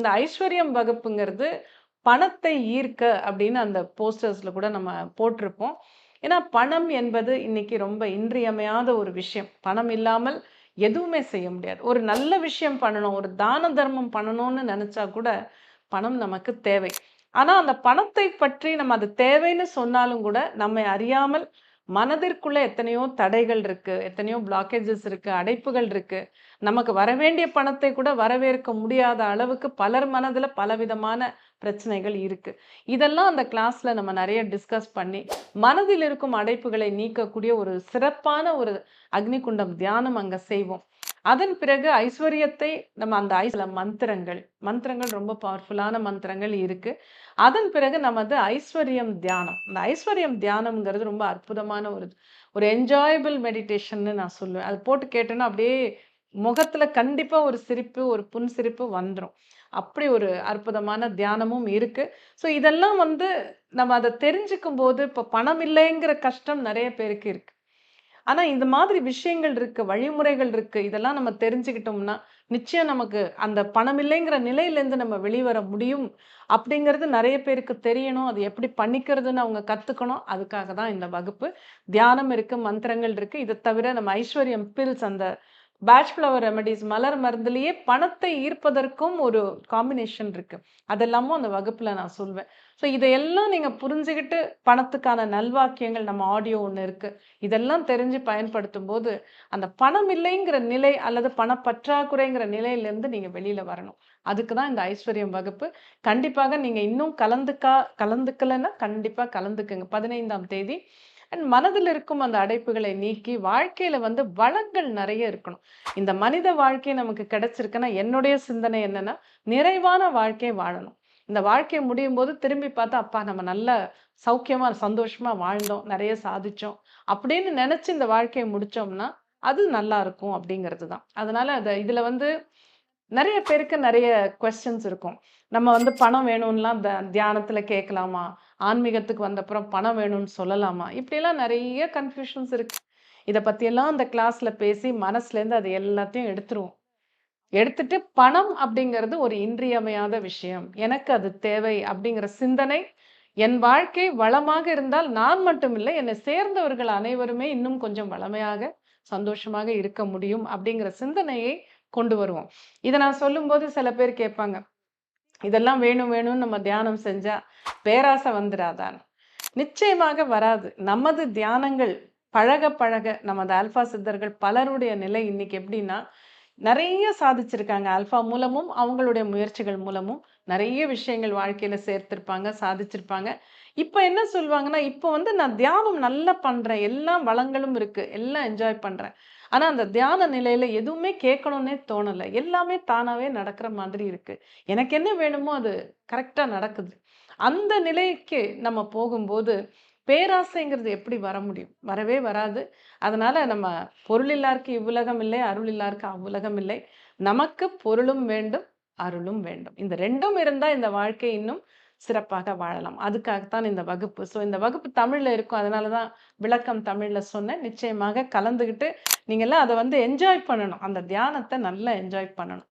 இந்த ஐஸ்வர்யம் வகுப்புங்கிறது பணத்தை ஈர்க்க அப்படின்னு அந்த போஸ்டர்ஸ்ல கூட நம்ம போட்டிருப்போம். ஏன்னா பணம் என்பது இன்னைக்கு ரொம்ப இன்றியமையாத ஒரு விஷயம். பணம் இல்லாமல் எதுவுமே செய்ய முடியாது. ஒரு நல்ல விஷயம் பண்ணணும் ஒரு தான தர்மம் பண்ணணும்னு நினைச்சா கூட பணம் நமக்கு தேவை. ஆனா அந்த பணத்தை பற்றி நம்ம அது தேவைன்னு சொன்னாலும் கூட நம்மை அறியாமல் மனதிற்குள்ள எத்தனையோ தடைகள் இருக்கு எத்தனையோ பிளாக்கேஜஸ் இருக்கு அடைப்புகள் இருக்கு. நமக்கு வரவேண்டிய பணத்தை கூட வரவேற்க முடியாத அளவுக்கு பலர் மனதுல பலவிதமான பிரச்சனைகள் இருக்கு. இதெல்லாம் அந்த கிளாஸ்ல நம்ம நிறைய டிஸ்கஸ் பண்ணி மனதில் இருக்கும் அடைப்புகளை நீக்கக்கூடிய ஒரு சிறப்பான ஒரு அக்னிகுண்டம் தியானம் அங்க செய்வோம். அதன் பிறகு ஐஸ்வர்யத்தை நம்ம அந்த ஐஸ்ல மந்திரங்கள் மந்திரங்கள் ரொம்ப பவர்ஃபுல்லான மந்திரங்கள் இருக்கு. அதன் பிறகு நமது ஐஸ்வர்யம் தியானம். இந்த ஐஸ்வர்யம் தியானம்ங்கிறது ரொம்ப அற்புதமான ஒரு ஒரு என்ஜாயபிள் மெடிடேஷன்னு நான் சொல்லுவேன். அது போட்டு கேட்டேன்னா அப்படியே முகத்துல கண்டிப்பா ஒரு சிரிப்பு ஒரு புன் சிரிப்பு வந்துடும் அப்படி ஒரு அற்புதமான தியானமும் இருக்கு. ஸோ இதெல்லாம் வந்து நம்ம அதை தெரிஞ்சுக்கும் போது இப்போ பணம் இல்லைங்கிற கஷ்டம் நிறைய பேருக்கு இருக்கு. ஆனா இந்த மாதிரி விஷயங்கள் இருக்கு வழிமுறைகள் இருக்கு இதெல்லாம் நம்ம தெரிஞ்சுக்கிட்டோம்னா நிச்சயம் நமக்கு அந்த பணம் இல்லைங்கிற நிலையிலேருந்து நம்ம வெளிவர முடியும் அப்படிங்கிறது நிறைய பேருக்கு தெரியணும். அது எப்படி பண்ணிக்கிறதுன்னு அவங்க கற்றுக்கணும் அதுக்காக தான் இந்த வகுப்பு. தியானம் இருக்கு மந்திரங்கள் இருக்குது இதை தவிர நம்ம ஐஸ்வர்யம் பில்ஸ் அந்த பேட்ச் ஃப்ளவர் ரெமடிஸ் மலர் மருந்துலேயே பணத்தை ஈர்ப்பதற்கும் ஒரு காம்பினேஷன் இருக்குது அதெல்லாமும் அந்த வகுப்பில் நான் சொல்வேன். ஸோ இதையெல்லாம் நீங்கள் புரிஞ்சுக்கிட்டு பணத்துக்கான நல்வாக்கியங்கள் நம்ம ஆடியோ ஒன்று இருக்குது இதெல்லாம் தெரிஞ்சு பயன்படுத்தும் போது அந்த பணம் இல்லைங்கிற நிலை அல்லது பணப்பற்றாக்குறைங்கிற நிலையிலேருந்து நீங்கள் வெளியில் வரணும். அதுக்கு தான் இந்த ஐஸ்வர்யம் வகுப்பு. கண்டிப்பாக நீங்கள் இன்னும் கலந்துக்கா கலந்துக்கலைன்னா கண்டிப்பாக கலந்துக்குங்க. பதினைந்தாம் தேதி அண்ட் மனதில் இருக்கும் அந்த அடைப்புகளை நீக்கி வாழ்க்கையில் வந்து வளங்கள் நிறைய இருக்கணும். இந்த மனித வாழ்க்கை நமக்கு கிடைச்சிருக்குன்னா என்னுடைய சிந்தனை என்னன்னா நிறைவான வாழ்க்கை வாழணும். இந்த வாழ்க்கை முடியும் போது திரும்பி பார்த்தா அப்பா நம்ம நல்ல சௌக்கியமாக சந்தோஷமாக வாழ்ந்தோம் நிறைய சாதித்தோம் அப்படின்னு நினச்சி இந்த வாழ்க்கையை முடிச்சோம்னா அது நல்லா இருக்கும் அப்படிங்கிறது தான் அதனால அதை இதில் வந்து நிறைய பேருக்கு நிறைய கொஸ்டின்ஸ் இருக்கும். நம்ம வந்து பணம் வேணும்லாம் த தியானத்துல கேட்கலாமா? ஆன்மீகத்துக்கு வந்தப்புறம் பணம் வேணும்னு சொல்லலாமா? இப்படியெல்லாம் நிறைய கன்ஃபியூஷன்ஸ் இருக்கு. இதை பற்றியெல்லாம் அந்த கிளாஸில் பேசி மனசுலேருந்து அது எல்லாத்தையும் எடுத்துருவோம். எடுத்துட்டு பணம் அப்படிங்கிறது ஒரு இன்றியமையாத விஷயம். எனக்கு அது தேவை அப்படிங்கிற சிந்தனை என் வாழ்க்கை வளமாக இருந்தால் நான் மட்டும் இல்லை என்னை சேர்ந்தவர்கள் அனைவருமே இன்னும் கொஞ்சம் வளமையாக சந்தோஷமாக இருக்க முடியும் அப்படிங்கிற சிந்தனையை கொண்டு வருவோம். இதை நான் சொல்லும்போது சில பேர் கேட்பாங்க இதெல்லாம் வேணும் வேணும்னு நம்ம தியானம் செஞ்சா பேராசை வந்துடாதான் நிச்சயமாக வராது. நமது தியானங்கள் பழக பழக நமது ஆல்பா சித்தர்கள் பலருடைய நிலை இன்னைக்கு எப்படின்னா நிறைய சாதிச்சிருக்காங்க. ஆல்பா மூலமும் அவங்களுடைய முயற்சிகள் மூலமும் நிறைய விஷயங்கள் வாழ்க்கையில் சேர்த்திருப்பாங்க சாதிச்சிருப்பாங்க. இப்போ என்ன சொல்லுவாங்கன்னா இப்போ வந்து நான் தியானம் நல்லா பண்ணுறேன் எல்லா வளங்களும் இருக்கு எல்லாம் என்ஜாய் பண்ணுறேன் ஆனா அந்த தியான நிலையில எதுவுமே கேட்கணும்னே தோணல. எல்லாமே தானாகவே நடக்கிற மாதிரி இருக்கு. எனக்கு என்ன வேணுமோ அது கரெக்டா நடக்குது. அந்த நிலைக்கு நம்ம போகும்போது பேராசைங்கிறது எப்படி வர முடியும்? வரவே வராது. அதனால நம்ம பொருள் இல்லாருக்கு இவ்வுலகம் இல்லை அருள் இல்லாருக்கு அவ்வுலகம் இல்லை. நமக்கு பொருளும் வேண்டும் அருளும் வேண்டும். இந்த ரெண்டும் இருந்தால் இந்த வாழ்க்கை இன்னும் சிறப்பாக வாழலாம். அதுக்காகத்தான் இந்த வகுப்பு. ஸோ இந்த வகுப்பு தமிழில் இருக்கும். அதனால தான் விளக்கம் தமிழில் சொன்னேன். நிச்சயமாக கலந்துக்கிட்டு நீங்கள்லாம் அதை வந்து என்ஜாய் பண்ணணும். அந்த தியானத்தை நல்லா என்ஜாய் பண்ணணும்.